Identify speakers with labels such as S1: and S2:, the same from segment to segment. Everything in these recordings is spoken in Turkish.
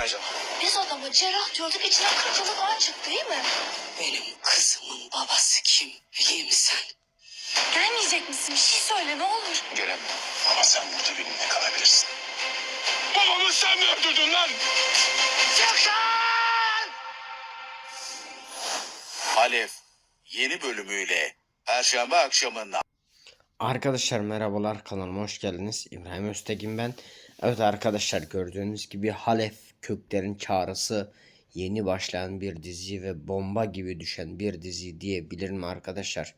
S1: Canına.
S2: Biz adama cerrah diyorduk içinden 40 yıllık ağaç çıktı değil mi?
S3: Benim kızımın babası kim biliyor musun?
S2: Gelmeyecek misin? Bir şey söyle ne olur.
S1: Gelemem. Ama sen burada benimle kalabilirsin. Babamı sen mi öldürdün lan?
S4: Alef yeni bölümüyle Perşembe akşamında
S5: Arkadaşlar merhabalar kanalıma hoş geldiniz. İbrahim Öztekin ben. Evet arkadaşlar gördüğünüz gibi Halef Köklerin Çağrısı yeni başlayan bir dizi ve bomba gibi düşen bir dizi diyebilirim arkadaşlar.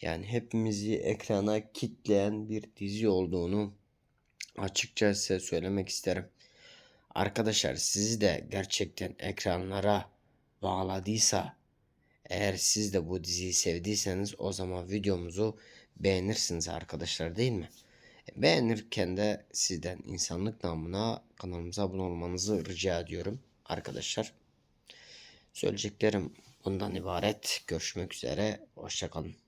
S5: Yani hepimizi ekrana kitleyen bir dizi olduğunu açıkça size söylemek isterim. Arkadaşlar sizi de gerçekten ekranlara bağladıysa eğer siz de bu diziyi sevdiyseniz o zaman videomuzu beğenirsiniz arkadaşlar değil mi? Beğenirken de sizden insanlık namına kanalımıza abone olmanızı rica ediyorum arkadaşlar. Söyleyeceklerim bundan ibaret. Görüşmek üzere. Hoşçakalın.